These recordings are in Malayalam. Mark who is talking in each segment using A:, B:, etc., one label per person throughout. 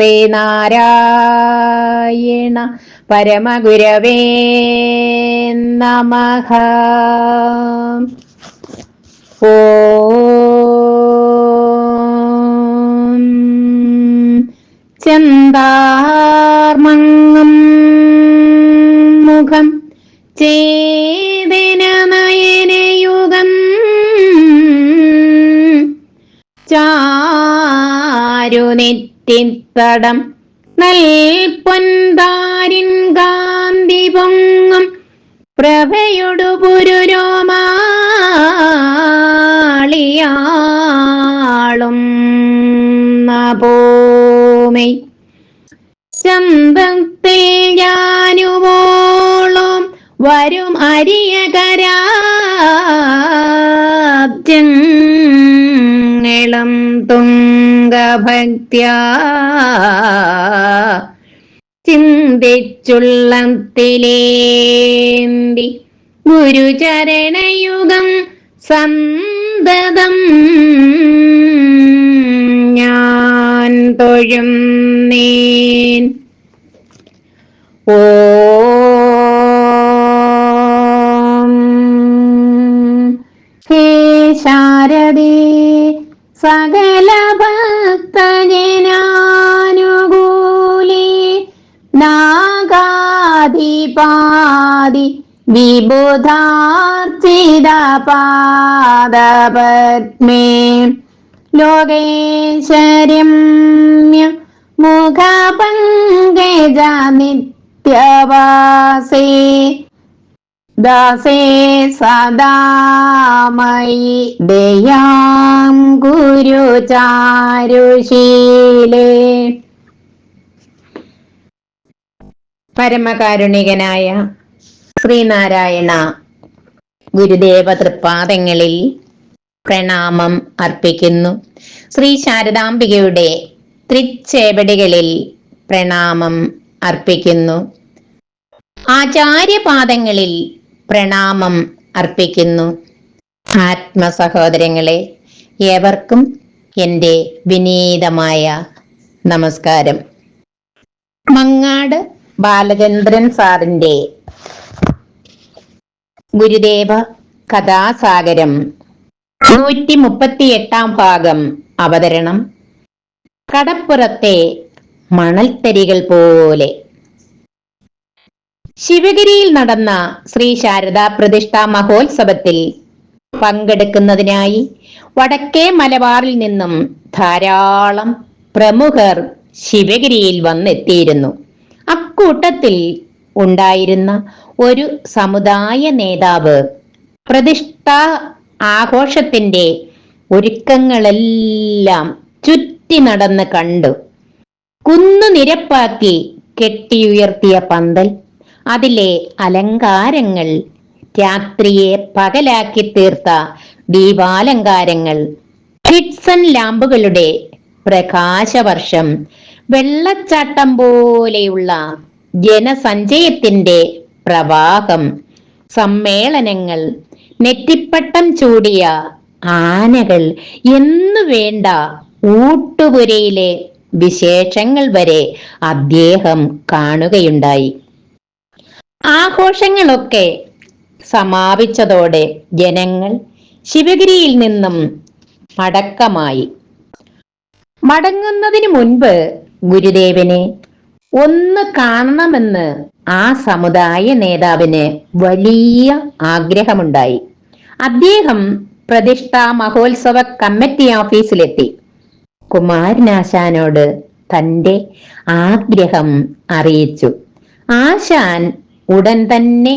A: ശ്രീനാരായണ പരമഗുരവേ നമ. ഓ മുഖം ചേതന നയനയുഗം ചാരുനെറ്റിത്തടം നൽപൊൻതാരിൻ കാന്തി പൊങ്ങും പ്രഭയൊടു പുരുരോമാളിയാളും നപോമൈ ചന്തത്തിൽ ഞാനുവോളും വരും അരിയകരാബ്ജങ്ങളും തുങ്കഭക്ത്യ ചിന്തിച്ചുള്ളത്തിലേന്തി ഗുരുചരണയുഗം സന്തതം ഞാൻ തൊഴും ഓ ശാരദേ സകല ഭക്തജനാനുകൂലേ നാഗാധിപാതി വിബുധാർച്ചിത പാദപത്മേ. ലോകേശരമ്യ മുഖപങ്കജ നിത്യവാസേ. ദാസേ സദാമയി ദയാം ഗുരു ചാരുശീലേ പരമകാരുണികനായ ശ്രീനാരായണ ഗുരുദേവ തൃപ്പാദങ്ങളിൽ പ്രണാമം അർപ്പിക്കുന്നു. ശ്രീ ശാരദാംബികയുടെ തൃച്ചേപടികളിൽ പ്രണാമം അർപ്പിക്കുന്നു. ആചാര്യപാദങ്ങളിൽ പ്രണാമം അർപ്പിക്കുന്നു. ആത്മസഹോദരങ്ങളെ ഏവർക്കും എന്റെ വിനീതമായ നമസ്കാരം. മങ്ങാട് ബാലചന്ദ്രൻ സാറിന്റെ ഗുരുദേവ കഥാസാഗരം നൂറ്റി മുപ്പത്തി എട്ടാം ഭാഗം അവതരണം. കടപ്പുറത്തെ മണൽത്തരികൾ പോലെ ശിവഗിരിയിൽ നടന്ന ശ്രീ ശാരദാ പ്രതിഷ്ഠാ മഹോത്സവത്തിൽ പങ്കെടുക്കുന്നതിനായി വടക്കേ മലബാറിൽ നിന്നും ധാരാളം പ്രമുഖർ ശിവഗിരിയിൽ വന്നെത്തിയിരുന്നു. അക്കൂട്ടത്തിൽ ഉണ്ടായിരുന്ന ഒരു സമുദായ നേതാവ് പ്രതിഷ്ഠാ ആഘോഷത്തിന്റെ ഒരുക്കങ്ങളെല്ലാം ചുറ്റി നടന്ന് കണ്ടു. കുന്നു നിരപ്പാക്കി കെട്ടിയുയർത്തിയ പന്തൽ അതിലെ അലങ്കാരങ്ങൾ രാത്രിയെ പകലാക്കി തീർത്ത ദീപാലങ്കാരങ്ങൾ. ഹിഡ്സൺ ലാമ്പുകളുടെ പ്രകാശവർഷം വെള്ളച്ചാട്ടം പോലെയുള്ള ജനസഞ്ചയത്തിന്റെ പ്രവാഹം സമ്മേളനങ്ങൾ നെറ്റിപ്പട്ടം ചൂടിയ ആനകൾ എന്നു വേണ്ട ഊട്ടുപുരയിലെ വിശേഷങ്ങൾ വരെ അദ്ദേഹം കാണുകയുണ്ടായി. ആഘോഷങ്ങളൊക്കെ സമാപിച്ചതോടെ ജനങ്ങൾ ശിവഗിരിയിൽ നിന്നും മടക്കമായി. മടങ്ങുന്നതിന് മുൻപ് ഗുരുദേവനെ ഒന്ന് കാണണമെന്ന് ആ സമുദായ നേതാവിന് വലിയ ആഗ്രഹമുണ്ടായി. അദ്ദേഹം പ്രതിഷ്ഠാ മഹോത്സവ കമ്മിറ്റി ഓഫീസിലെത്തി. കുമാരനാശാനോട് തന്റെ ആഗ്രഹം അറിയിച്ചു. ആശാൻ ഉടൻ തന്നെ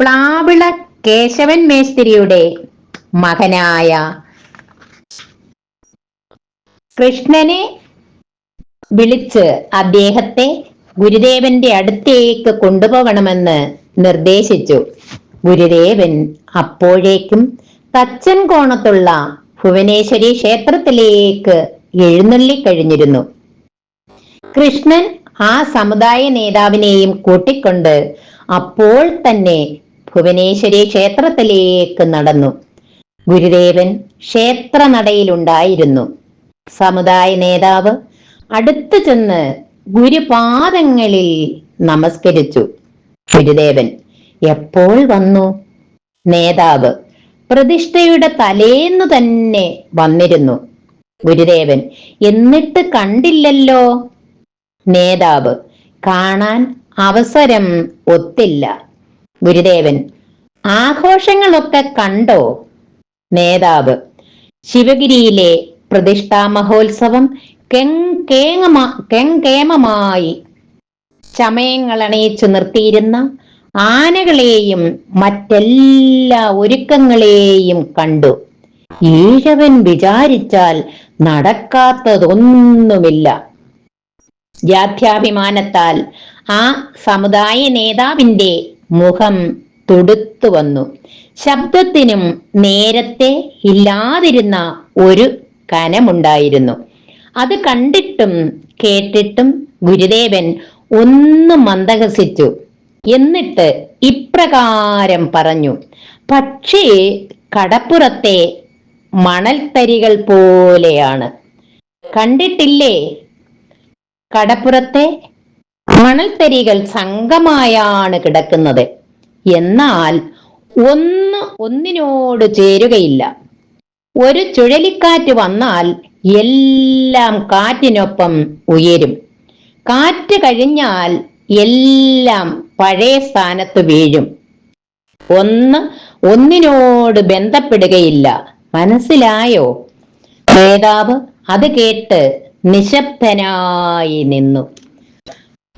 A: പ്ലാവിള കേശവൻ മേസ്തിരിയുടെ മകനായ കൃഷ്ണനെ വിളിച്ച് അദ്ദേഹത്തെ ഗുരുദേവന്റെ അടുത്തേക്ക് കൊണ്ടുപോകണമെന്ന് നിർദ്ദേശിച്ചു. ഗുരുദേവൻ അപ്പോഴേക്കും തച്ചൻ കോണത്തുള്ള ഭുവനേശ്വരി ക്ഷേത്രത്തിലേക്ക് എഴുന്നള്ളിക്കഴിഞ്ഞിരുന്നു കൃഷ്ണൻ ആ സമുദായ നേതാവിനെയും കൂട്ടിക്കൊണ്ട് അപ്പോൾ തന്നെ ഭുവനേശ്വരി ക്ഷേത്രത്തിലേക്ക് നടന്നു. ഗുരുദേവൻ ക്ഷേത്ര നടയിലുണ്ടായിരുന്നു സമുദായ നേതാവ് അടുത്തു ചെന്ന് ഗുരുപാദങ്ങളിൽ നമസ്കരിച്ചു. ഗുരുദേവൻ എപ്പോൾ വന്നു? നേതാവ് പ്രതിഷ്ഠയുടെ തലേന്ന് തന്നെ വന്നിരുന്നു. ഗുരുദേവൻ എന്നിട്ട് കണ്ടില്ലല്ലോ? നേതാവ് കാണാൻ അവസരം ഒത്തില്ല. ഗുരുദേവൻ ആഘോഷങ്ങളൊക്കെ കണ്ടോ? നേതാവ് ശിവഗിരിയിലെ പ്രതിഷ്ഠാ മഹോത്സവം കെങ്കേമ- കെങ്കേമമായി ചമയങ്ങളണയിച്ചു നിർത്തിയിരുന്ന ആനകളെയും മറ്റെല്ലാ ഒരുക്കങ്ങളെയും കണ്ടു. ഈഴവൻ വിചാരിച്ചാൽ നടക്കാത്തതൊന്നുമില്ല. ജാത്യാഭിമാനത്താൽ ആ സമുദായ നേതാവിന്റെ മുഖം തുടുത്തു വന്നു. ശബ്ദത്തിനും നേരത്തെ ഇല്ലാതിരുന്ന ഒരു കനമുണ്ടായിരുന്നു. അത് കണ്ടിട്ടും കേട്ടിട്ടും ഗുരുദേവൻ ഒന്ന് മന്ദഹസിച്ചു. എന്നിട്ട് ഇപ്രകാരം പറഞ്ഞു പക്ഷേ കടപ്പുറത്തെ മണൽത്തരികൾ പോലെയാണ്. കണ്ടിട്ടില്ലേ? കടപ്പുറത്തെ മണൽത്തരികൾ സംഘമായാണ് കിടക്കുന്നത്. എന്നാൽ ഒന്ന് ഒന്നിനോട് ചേരുകയില്ല. ഒരു ചുഴലിക്കാറ്റ് വന്നാൽ എല്ലാം കാറ്റിനൊപ്പം ഉയരും. കാറ്റ് കഴിഞ്ഞാൽ എല്ലാം പഴയ സ്ഥാനത്ത് വീഴും. ഒന്ന് ഒന്നിനോട് ബന്ധപ്പെടുകയില്ല. മനസ്സിലായോ? നേതാവ് അത് കേട്ട് നിശബ്ദനായി നിന്നു.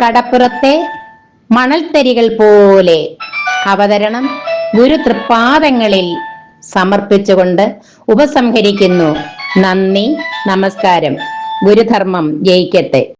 A: കടപ്പുറത്തെ മണൽത്തരികൾ പോലെ അവതരണം ഗുരു തൃപ്പാദങ്ങളിൽ സമർപ്പിച്ചുകൊണ്ട് ഉപസംഹരിക്കുന്നു. നന്ദി നമസ്കാരം. ഗുരുധർമ്മം ജയിക്കട്ടെ.